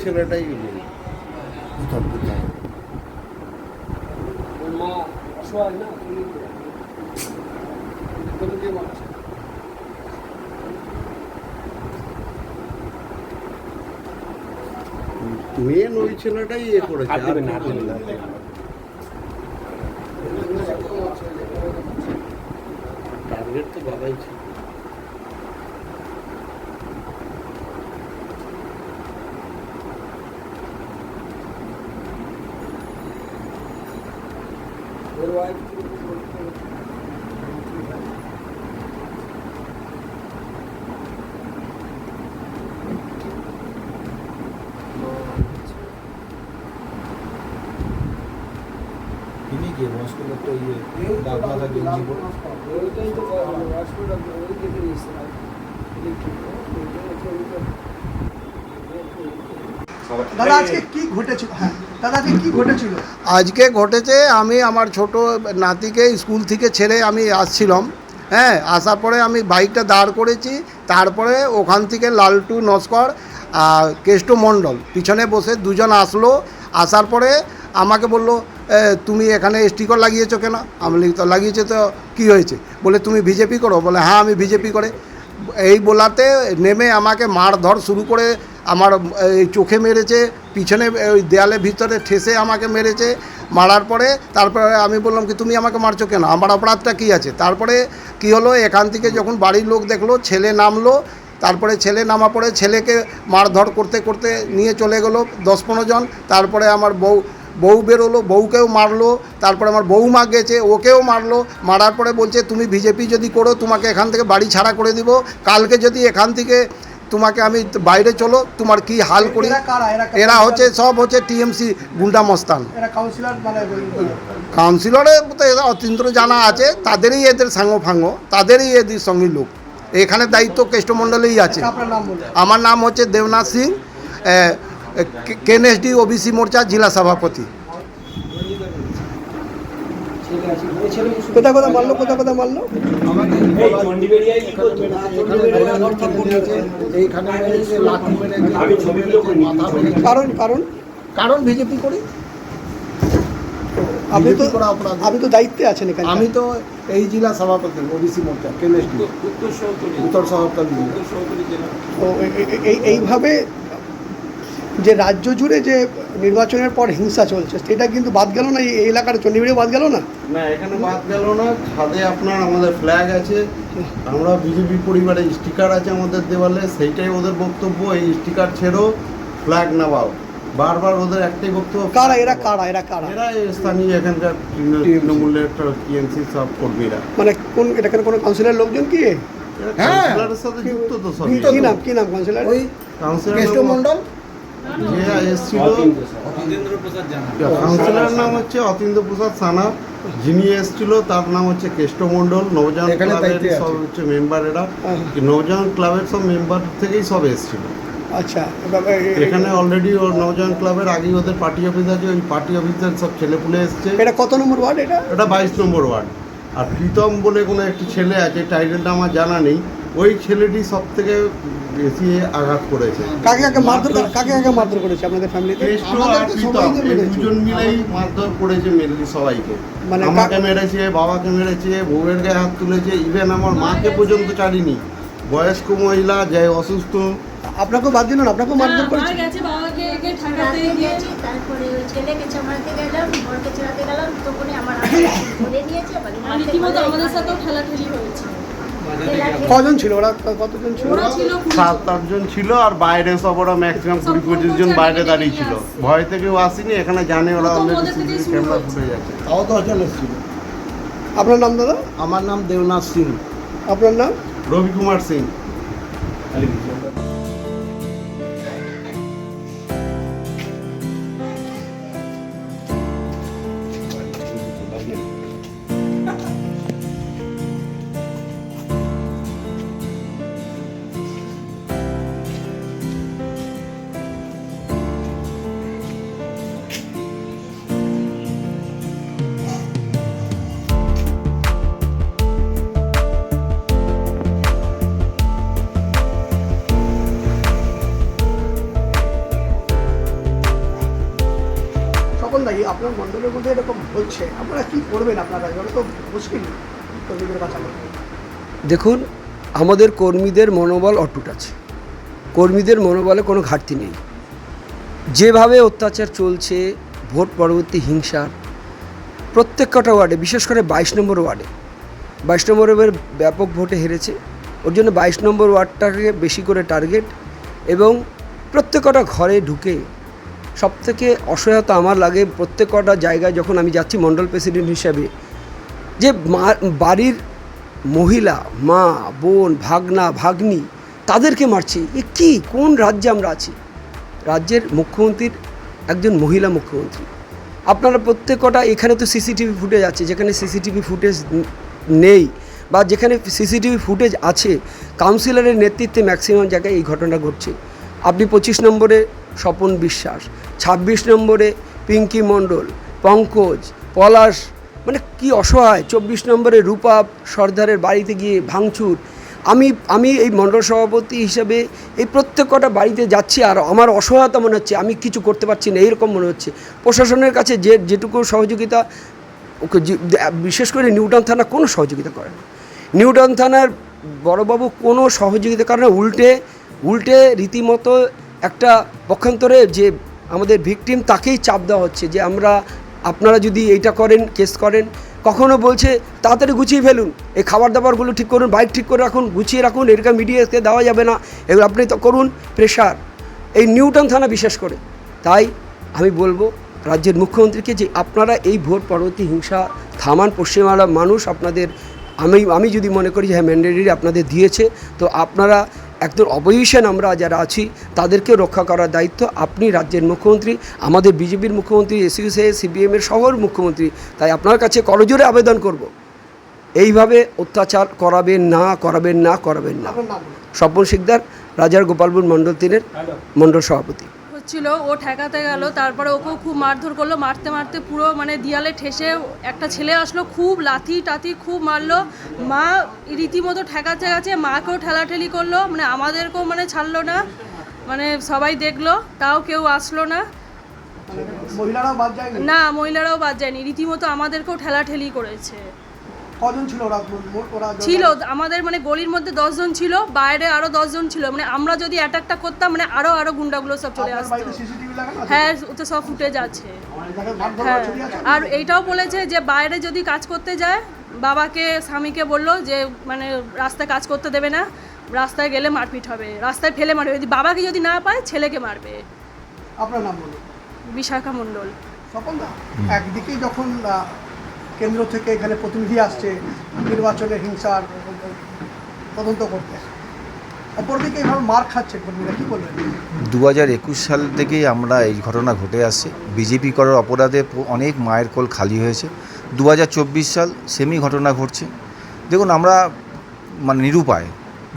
ছেলেটাই নেই কোথাও কোথায়? মেন ওই ছেলেটাই এ করেছে আর। টার্গেট তো বাবাই ছিল। ওর ওয়াইফ তিনি গিয়ে বয়স্ক লোক তো ইয়ে দাগ মাথা গেঞ্জি পরে ওইটাই তো হসপিটাল ওই দেখে নিয়েছিলাম দাদা আজকে কি ঘটেছিল হ্যাঁ দাদা আজকে কি ঘটেছিল আজকে ঘটেছে আমি আমার ছোট নাতিকে স্কুল থেকে ছেড়ে আমি আসছিলাম। হ্যাঁ আসার পরে আমি বাইকটা দাঁড় করেছি তারপরে ওখান থেকে লালটু নস্কর আর কেষ্ট মণ্ডল পিছনে বসে দুজন আসলো। আসার পরে আমাকে বলল "এ, তুমি এখানে স্টিকার লাগিয়েছো কেন? আমি তো লাগিয়েছে তো কী হয়েছে? বলে তুমি বিজেপি করো? বলে হ্যাঁ আমি বিজেপি করে। এই বলাতে নেমে আমাকে মারধর শুরু করে আমার, এই চোখে মেরেছে, পিছনে, ওই দেয়ালের ভিতরে ঠেসে আমাকে মেরেছে। মারার পরে তারপরে আমি বললাম কি, তুমি আমাকে মারছো কেন? আমার অপরাধটা কী আছে? তারপরে কি হলো, এখান থেকে যখন বাড়ির লোক দেখল, ছেলে নামলো, তারপরে ছেলে নামা পরে ছেলেকে মারধর করতে করতে নিয়ে চলে গেলো দশ পনেরো জন। তারপরে আমার বউ বউ বেরোলো বউকেও মারলো তারপরে আমার বউমা গেছে ওকেও মারলো মারার পরে বলছে তুমি বিজেপি যদি করো তোমাকে এখান থেকে বাড়ি ছাড়া করে দিব। কালকে যদি এখান থেকে তোমাকে আমি বাইরে চলো তোমার কি হাল করি? এরা হচ্ছে সব হচ্ছে টিএমসি গুন্ডা মস্তান। কাউন্সিলর মানে এরা অতীন্দ্র জানা আছে তাদেরই এদের সাঙ্গ ফাঙ্গ তাদেরই এদের সঙ্গী লোক। এখানে দায়িত্ব কেষ্টমণ্ডলেই আছে। বলুন। আমার নাম হচ্ছে দেবনাথ সিং কেনএসডি ওবিসি মোর্চা জেলা সভাপতি। কোথা কোথা মারলো কোথা কোথা মারলো? আমি। কারণ কারণ? কারণ বিজেপি করি। আপনি তো করা অপরাধ। আপনি তো দায়িত্বে আছেন এখানে। আমি তো এই জেলা সভাপতি ওবিসি মোর্চা কেনএসডি উত্তর সহকারী উত্তর সভাপতি সহকারী জেলা। এইভাবে যে রাজ্য জুড়ে যে নির্বাচনের পর হিংসা চলছে সেটা কিন্তু বাদ গেল না? এই এলাকার চণ্ডীবেড়ে বাদ গেল না? না এখানে বাদ গেল না। ছাদে আপনার আমাদের ফ্ল্যাগ আছে। আমরা বিজেপি পরিবারে স্টিকার আছে আমাদের দেওয়ালে। সেইটাই ওদের বক্তব্য। এই স্টিকার ছেড়ো ফ্ল্যাগ নামাও বারবার ওদের একটাই বক্তব্য কারা? এরা কারা? এরা কারা? এরা স্থানীয় এখানকার তৃণ- তৃণমূলের একটা টিএমসি সব কর্মীরা মানে কোন এটা কোনো কাউন্সিলর লোকজন কি? হ্যাঁ। কাউন্সিলরের সাথে যুক্ত তো সব। কি নাম? কি নাম কাউন্সিলর ওই কাউন্সিলর কেষ্টমণ্ডল যে এসছিল কাউন্সিলর নাম হচ্ছে অতীন্দ্র প্রসাদ সানা। যিনি এসছিল তার নাম হচ্ছে কেষ্টমণ্ডল নবজান ক্লাবের সব হচ্ছে মেম্বার এরা। হ্যাঁ। নবজান ক্লাবের সব মেম্বার থেকেই সব এসছিল। আচ্ছা এখানে অলরেডি ওর নবজান ক্লাবের আগেই ওদের পার্টি অফিস আছে ওই পার্টি অফিসের সব ছেলেপুলে এসছে। এটা কত নম্বর ওয়ার্ড এটা? এটা বাইশ নম্বর ওয়ার্ড। আর প্রীতম বলে কোনো একটি ছেলে আছে টাইটেলটা আমার জানা নেই। ওই ছেলেটি সব থেকে বেশি আঘাত করেছে। কাকে কাকে মারধর কাকে কাকে মারধর করেছে আপনাদের ফ্যামিলিতে। দুজন মিলেই মারধর করেছে মেনলি সবাইকে। মানে আমাকে মেরেছে বাবাকে মেরেছে বউয়ের গায়ে হাত তুলেছে ইভেন আমার মাকে পর্যন্ত ছাড়িনি। বয়স্ক মহিলা যে অসুস্থ। আপনাকেও বাদ দিল না আপনাকেও মারধর করেছে। গেছে বাবাকে একে ঠাকাতে রাতে গিয়ে গেছি তারপরে ওই ছেলেকে চমাতে গেলাম বরকে চড়াতে গেলাম তখনই আমার হাতে ধরে নিয়েছে বাড়ি আর রীতিমতো আমাদের সাথেও ঠেলাঠেলি হয়েছে। কজন ছিল ওরা? কতজন ছিল? ওরা সাত আটজন ছিল আর বাইরে সব ওরা ম্যাক্সিমাম কুড়ি পঁচিশ জন বাইরে দাঁড়িয়ে ছিল। ভয় থেকেও আসেনি এখানে জানে ওরা অলরেডি সিসিটিভি ক্যামেরা। ফুটে যাচ্ছে তাও দশজন এসেছিল। আপনার নাম দাদা? আমার নাম দেবনাথ সিং। আপনার নাম? রবি কুমার সিং আপনার মধ্যে এরকম হচ্ছে। আপনারা কি করবেন আপনারা? এগুলো তো মুশকিল কর্মীদের বাঁচানো। দেখুন, আমাদের কর্মীদের মনোবল অটুট আছে। কর্মীদের মনোবলে কোনো ঘাটতি নেই। যেভাবে অত্যাচার চলছে, ভোট পরবর্তী হিংসার প্রত্যেক কটা ওয়ার্ডে, বিশেষ করে বাইশ নম্বর ওয়ার্ডে। বাইশ নম্বর ওয়ার্ডের ব্যাপক ভোটে হেরেছে। ওর জন্য বাইশ নম্বর ওয়ার্ডটাকে বেশি করে টার্গেট এবং প্রত্যেক কটা ঘরে ঢুকে সব থেকে অসহায়তা আমার লাগে প্রত্যেক কটা জায়গায় যখন আমি যাচ্ছি মণ্ডল প্রেসিডেন্ট হিসাবে, যে বাড়ির মহিলা, মা, বোন, ভাগনা, ভাগ্নি, তাদেরকে মারছে। এ কি? কোন রাজ্যে আমরা আছি? রাজ্যের মুখ্যমন্ত্রীর একজন মহিলা মুখ্যমন্ত্রী। আপনারা প্রত্যেক কটা এখানে তো সিসিটিভি ফুটেজ আছে, যেখানে সিসিটিভি ফুটেজ নেই বা যেখানে সিসিটিভি ফুটেজ আছে, কাউন্সিলরের নেতৃত্বে ম্যাক্সিমাম জায়গায় এই ঘটনা ঘটছে। আপনি পঁচিশ নম্বরে স্বপন বিশ্বাস ছাব্বিশ নম্বরে পিঙ্কি মণ্ডল, পঙ্কজ, পলাশ মানে কি অসহায়, চব্বিশ নম্বরে রূপা সর্দারের বাড়িতে গিয়ে ভাঙচুর। আমি আমি এই মণ্ডল সভাপতি হিসেবে এই প্রত্যেক কটা বাড়িতে যাচ্ছি আর আমার অসহায়তা মনে হচ্ছে, আমি কিছু করতে পারছি না, এইরকম মনে হচ্ছে। প্রশাসনের কাছে যে, যেটুকু সহযোগিতা বিশেষ করে নিউটন থানা কোনো সহযোগিতা করে না। নিউটন থানার বড়বাবু কোনো সহযোগিতা করে না উল্টে উল্টে রীতিমতো একটা পক্ষান্তরে যে আমাদের ভিকটিম তাকেই চাপ দেওয়া হচ্ছে যে আমরা, আপনারা যদি এইটা করেন, কেস করেন, কখনো বলছে, তাড়াতাড়ি গুছিয়ে ফেলুন, এই খাবার দাবারগুলো ঠিক করুন, বাইক ঠিক করে রাখুন, গুছিয়ে রাখুন, এরকম মিডিয়াকে দেওয়া যাবে না এগুলো আপনি তো করুন প্রেশার। এই নিউটন থানা বিশেষ করে। তাই আমি বলব, রাজ্যের মুখ্যমন্ত্রীকে যে আপনারা এই ভোট পরবর্তী হিংসা থামান পশ্চিমবাংলার মানুষ, আপনাদের, আমি আমি যদি মনে করি যে হ্যাঁ ম্যান্ডেটরি আপনাদের দিয়েছে, তো আপনারা একদম অপোজিশন আমরা যারা আছি তাদেরকে রক্ষা করার দায়িত্ব আপনি রাজ্যের মুখ্যমন্ত্রী আমাদের বিজেপির মুখ্যমন্ত্রী এসইউসি সিপিএমের শহর মুখ্যমন্ত্রী। তাই আপনার কাছে করজোরে আবেদন করব। এইভাবে অত্যাচার করাবেন না করাবেন না করাবেন না। স্বপন শিকদার রাজার গোপালপুর মণ্ডল তিনের মণ্ডল সভাপতি। হচ্ছিল ও ঠেকাতে গেল তারপরে ওকেও খুব মারধর করল মারতে মারতে পুরো মানে দিয়ালে ঠেসে একটা ছেলে আসলো খুব লাথি টাথি খুব মারলো মা রীতিমতো ঠেকাতে গেছে মাকেও ঠেলাঠেলি করল মানে আমাদেরকেও মানে ছাড়লো না মানে সবাই দেখল তাও কেউ আসলো না। না মহিলারাও বাদ যায়নি রীতিমতো আমাদেরকেও ঠেলাঠেলি করেছে। কজন ছিল ওরা? ওরা ছিল আমাদের মানে গলির মধ্যে দশজন ছিল বাইরে আরও দশজন ছিল। মানে আমরা যদি অ্যাটাকটা করতাম মানে আরও আরও গুন্ডাগুলো সব চলে আসতো। হ্যাঁ ওতে সব ফুটেজ আছে ভাগ হ্যাঁ। আর এইটাও বলেছে যে বাইরে যদি কাজ করতে যায় বাবাকে স্বামীকে বলল যে মানে রাস্তায় কাজ করতে দেবে না রাস্তায় গেলে মারপিট হবে। রাস্তায় ফেলে মারবে। যদি বাবাকে যদি না পায় ছেলেকে মারবে। আপনার নাম বলুন। বিশাখা মণ্ডল। একদিকেই যখন কেন্দ্র থেকে এখানে প্রতিনিধি আসছে নির্বাচনের হিংসার তদন্ত করতে। অপরদিকে এইভাবে মার খাচ্ছে কর্মীরা, কি করবেন দু হাজার একুশ সাল থেকেই আমরা এই ঘটনা ঘটে আসছে। বিজেপি করার অপরাধে অনেক মায়ের কোল খালি হয়েছে। দু হাজার চব্বিশ সাল সেমি ঘটনা ঘটছে। দেখুন, আমরা মানে নিরুপায়।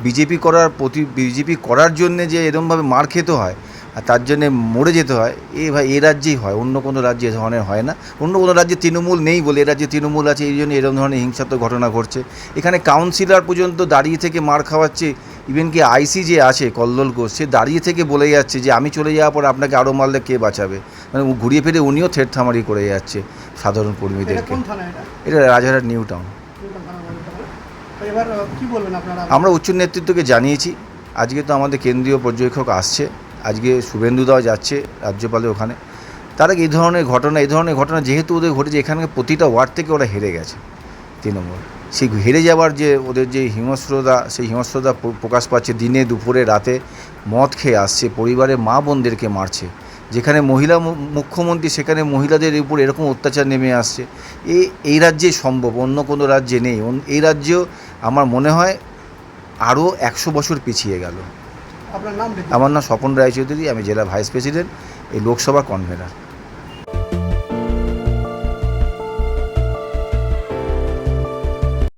বিজেপি করার প্রতি বিজেপি করার জন্যে যে এরমভাবে মার খেতে হয় আর তার জন্যে মরে যেতে হয়। এ ভাই এ রাজ্যেই হয় অন্য কোনো রাজ্যে এ ধরনের হয় না। অন্য কোনো রাজ্যে তৃণমূল নেই বলে এ রাজ্যে তৃণমূল আছে এই জন্য এরকম ধরনের হিংসাত্মক ঘটনা ঘটছে। এখানে কাউন্সিলর পর্যন্ত দাঁড়িয়ে থেকে মার খাওয়াচ্ছে ইভেন কি আইসি যে আছে কল্লোল ঘোষ সে দাঁড়িয়ে থেকে বলে যাচ্ছে যে আমি চলে যাওয়ার পর আপনাকে আরও মারলে কে বাঁচাবে? মানে ঘুরিয়ে ফিরে উনিও থ্রেট থামারি করে যাচ্ছে সাধারণ কর্মীদেরকে। এটা রাজারহাট নিউ টাউন। আমরা উচ্চ নেতৃত্বকে জানিয়েছি। আজকে তো আমাদের কেন্দ্রীয় পর্যবেক্ষক আসছে। আজকে শুভেন্দুদাও যাচ্ছে রাজ্যপালের ওখানে। তারা এই ধরনের ঘটনা, এই ধরনের ঘটনা যেহেতু ওদের ঘটেছে এখানে প্রতিটা ওয়ার্ড থেকে ওরা হেরে গেছে তৃণমূল। সেই হেরে যাওয়ার যে ওদের যে হিংস্রতা, সেই হিংস্রতা প্রকাশ পাচ্ছে দিনে দুপুরে, রাতে মদ খেয়ে আসছে পরিবারে মা বোনদেরকে মারছে, যেখানে মহিলা মুখ্যমন্ত্রী, সেখানে মহিলাদের উপর এরকম অত্যাচার নেমে আসছে। এই এই রাজ্যে সম্ভব, অন্য কোনো রাজ্যে নেই। এই রাজ্যেও আমার মনে হয় আরও একশো বছর পিছিয়ে গেল। আমার নাম স্বপন রায়চৌধুরী আমি জেলা ভাইস প্রেসিডেন্ট এই লোকসভা কনভেনার।